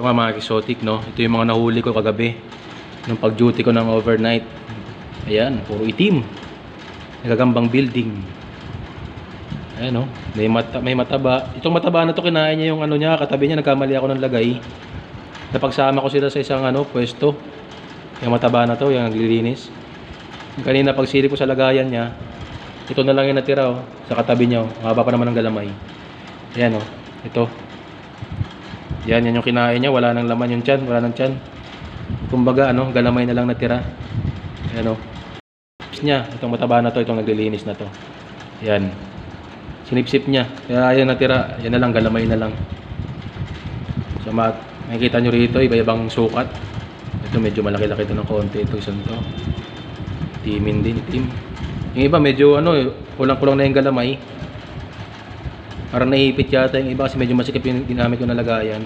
Ito nga mga exotic, no? Ito yung mga nahuli ko kagabi. Nung pag-duty ko ng overnight. Ayan, puro itim. Nagagambang building. Ayan, no? May, mata, may mataba. Itong mataba na to, kinain niya yung ano niya, katabi niya, nagkamali ako ng lagay. Napagsama ko sila sa isang ano, pwesto. Yung mataba na to, yung naglilinis. Yung Kanina pagsilip ko sa lagayan niya, ito na lang yung natira, oh, sa katabi niya, oh. Mahaba pa naman ng galamay. Ayan, oh. Ito. Yan, yan yung kinain niya. Wala nang laman yung tiyan. Wala nang tiyan. Kumbaga, ano, galamay na lang natira. Ayan, o. niya. Itong mataba na to. Itong naglilinis na to. Yan. Sinipsip niya. Kaya yan natira. Yan na lang. Galamay na lang. So, ma makikita nyo rito. Iba-ibang sukat. Ito medyo malaki-laki to ng konti. Ito isang to. Timin din. Itim. Yung iba medyo ano, eh, kulang-kulang na yung galamay. Parang naipit yata yung iba kasi medyo masikip yung ginamit ko na lagayan.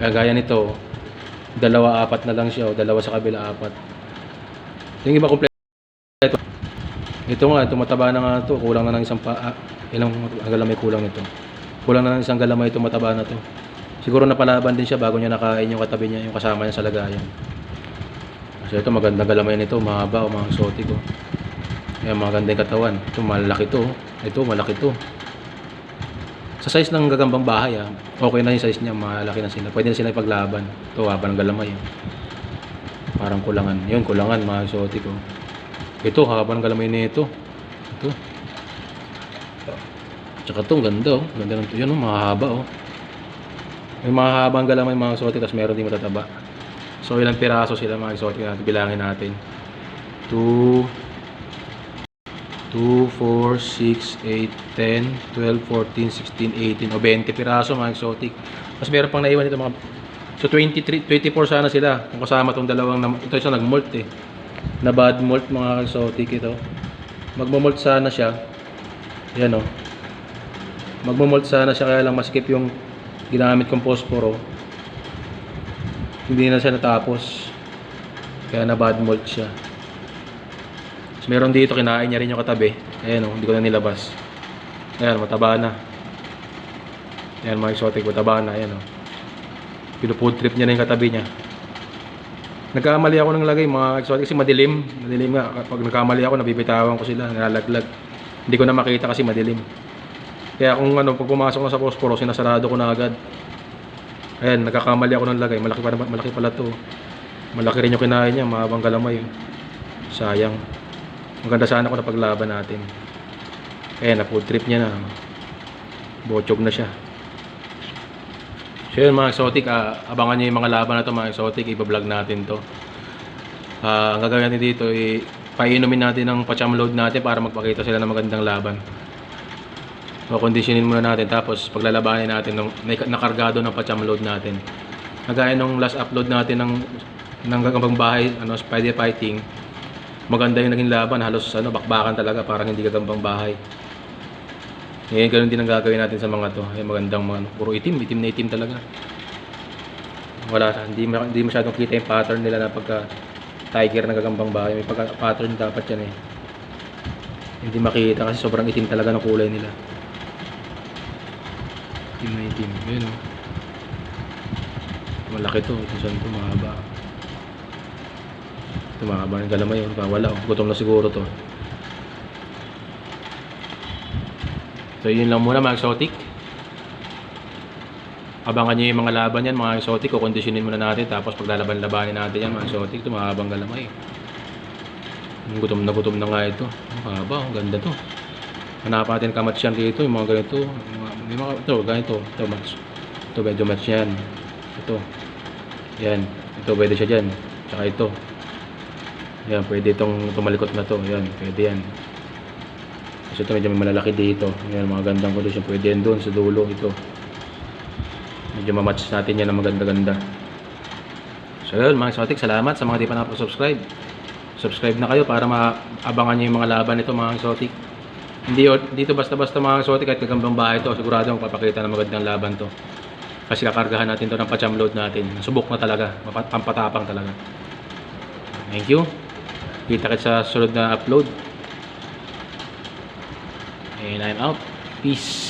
Kaya gaya nito, dalawa apat na lang siya o dalawa sa kabila apat. Yung iba kompleto. Ito nga, ito mataba na nga to, kulang na ng isang pa, ah, ilang galamay kulang nito. Kulang na ng isang galamay ito mataba na to. Siguro napalaban din siya bago niya nakain yung katabi niya, yung kasama niya sa lagayan. Kasi ito maganda galamay nito, mahaba o mga exotic oh. Ayan, maganda yung katawan. Ito malaki to. oh. Ito malaki to. Sa size ng gagambang bahay, ah, okay na yung size niya, malaki na sila. Pwede na sila ipaglaban. Ito, haba ng galamay. ah. Parang kulangan. Yun, kulangan, mga exotic. Oh. Ito, haba ng galamay nito. Ito. Tsaka ito, ang ganda. Oh. Ganda ng Yun, oh, mahaba. Oh. May mahaba ang galamay mga exotic, tapos meron din matataba. So, ilang piraso sila mga exotic natin. Bilangin natin. 2, 2, 4, 6, 8, 10, 12, 14, 16, 18 o 20 piraso mga exotic. Mas meron pang naiwan dito mga So 23, 24 sana sila kung kasama tong dalawang na, ito isa nag-molt eh. Na bad molt mga exotic ito. Magmo-molt sana siya. Yan oh. Magmo-molt sana siya kaya lang maskip yung ginamit kong posporo. Hindi na siya natapos. Kaya na bad molt siya. Meron dito, kinain niya rin yung katabi. Ayan o, hindi ko na nilabas. Ayan, mataba na. Ayan, mga exotic, mataba na. Ayan o. Pinufood trip niya na yung katabi niya. Nagkamali ako ng lagay, mga exotic, kasi madilim. Madilim nga. Pag nagkamali ako, nabibitawan ko sila, nalalaglag. Hindi ko na makita kasi madilim. Kaya kung ano, pag pumasok na sa posporo, sinasarado ko na agad. Ayan, nagkakamali ako ng lagay. Malaki, pa, malaki pala to. Malaki rin yung kinain niya, mahabang galamay. Sayang. Maganda sana kung napaglaban natin. Ayan, na food trip niya na. Bochog na siya. So yun mga exotic, ah, abangan nyo yung mga laban na to mga exotic, ibablog natin to. Ah, ang gagawin natin dito, i painumin natin ng pacham load natin para magpakita sila ng magandang laban. So, conditionin muna natin tapos paglalabanin natin ng nakargado ng pacham load natin. Kagaya nung last upload natin ng ng gagambang bahay, ano, spider fighting, maganda yung naging laban, halos ano, bakbakan talaga, parang hindi gagambang bahay. Ngayon, ganun din ang gagawin natin sa mga to. Ay, magandang mga, ano, puro itim, itim na itim talaga. Wala, hindi, hindi masyadong kita yung pattern nila na pagka tiger na gagambang bahay. May pagka pattern dapat yan eh. Hindi makita kasi sobrang itim talaga ng kulay nila. Itim na itim. Yun oh. Malaki to. Ito saan to, mahaba. Mahaba ng galamay. Oh. Wala. Gutom na siguro to. So yun lang muna mga exotic. Abangan nyo yung mga laban yan mga exotic. Kukondisyonin muna natin. Tapos paglalaban-labanin natin yan mga exotic. Ito mahabang galamay. Gutom na gutom na nga ito. Ang haba. Ang ganda to. Hanapan natin kamats yan dito. Yung mga ganito. Yung mga, ito ganito. Ito match. Ito medyo match yan. Ito. Yan. Ito pwede siya dyan. Tsaka ito. Yan. Pwede itong tumalikot na to. Yan. Pwede yan. Kasi ito medyo may malalaki dito. Ayan, mga gandang condition. Pwede yan doon sa dulo. Ito. Medyo mamatch natin yan ng maganda-ganda. So yun, mga exotic, salamat sa mga di pa nakapag-subscribe. Subscribe na kayo para maabangan nyo yung mga laban nito mga exotic. Hindi dito basta-basta mga exotic kahit kagambang bahay to. Sigurado magpapakita ng magandang laban to. Kasi kakargahan natin to ng pacham load natin. Subok na talaga. Pampatapang talaga. Thank you. Kita kita sa sunod na upload. And I'm out. Peace.